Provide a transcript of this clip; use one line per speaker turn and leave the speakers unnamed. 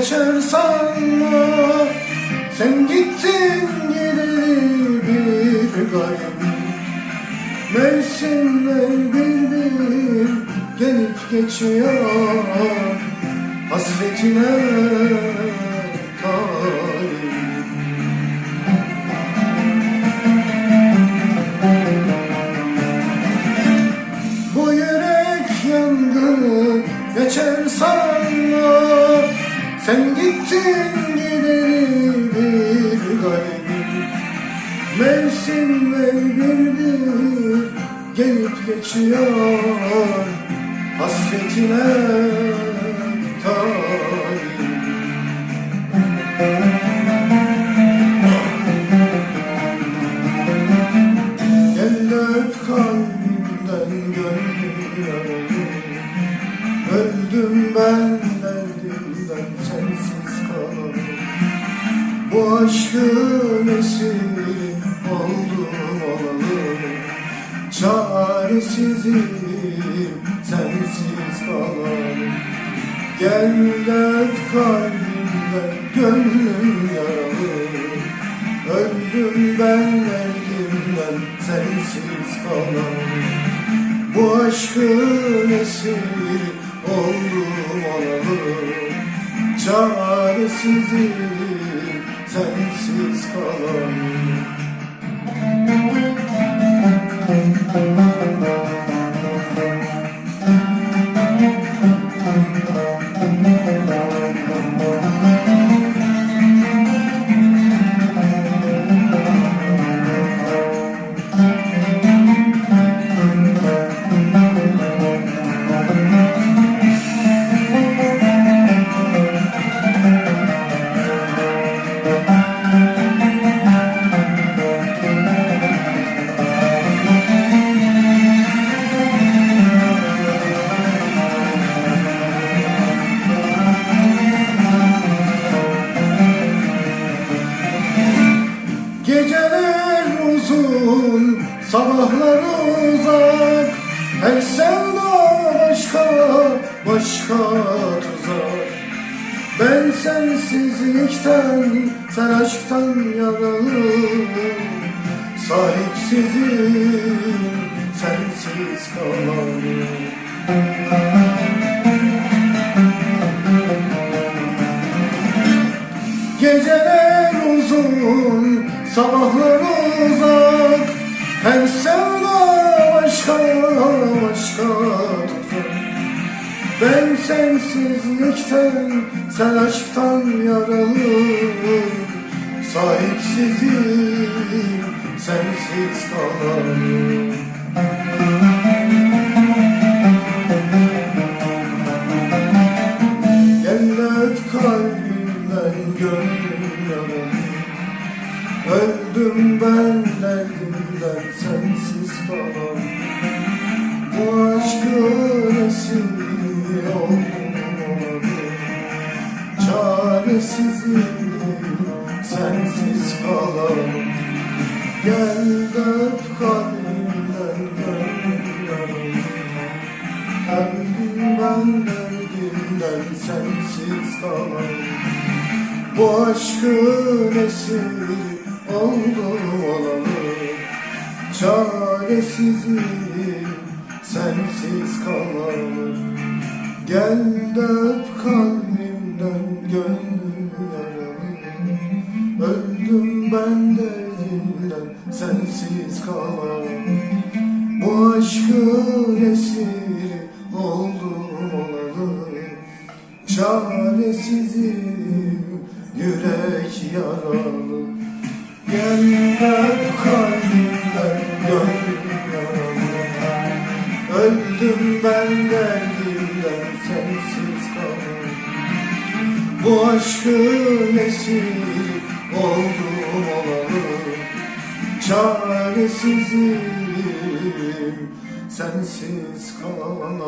geçer sanma. Sen gittin gideri bir garip Mevsimler bir bir gelip geçiyor. Hasretine gittin gideri bir garibim Mevsimler bir bir gelip geçiyor Hasretine öp kalbimden gönlüm yaralı Öldüm ben aşkın esiri oldum olalı Çaresizim sensiz kalamam Gel öp kalbimden gönlüm yaralı. Öldüm ben derdimden sensiz kalamam Bu aşkın esiri oldum olalı Çaresizim sensiz kalamam Geceler uzun, sabahlar uzak. Her sevda başka, başka tuzak. Ben sensizlikten, sen aşktan yaralı Sahipsizim, sensiz kalamam sabahlar uzak Her sevda başka başka. Ben sensizlikten, sen aşktan yaralı Sahipsizim, sensiz Gel öp kalbimden gönlüm yaralı Öldüm ben derdimden sensiz kalan Bu aşkın esiri oldum Çaresizim sensiz kalan Gel öp kalbimden gönlüm yaralı Öldüm ben derdimden sensiz kalan Bu aşkın esiri oldum olalı Çaresizim sensiz kalan Gel de öp kalbimden gönlüm yaralı Öldüm ben derdimden sensiz kalan Bu aşkın esiri oldum olalı Çaresizim yürek yaralı Öp kalbimden gönlüm Öldüm ben derdimden sensiz kalan Bu aşkın esiri oldum olalı Çaresizim sensiz kalamam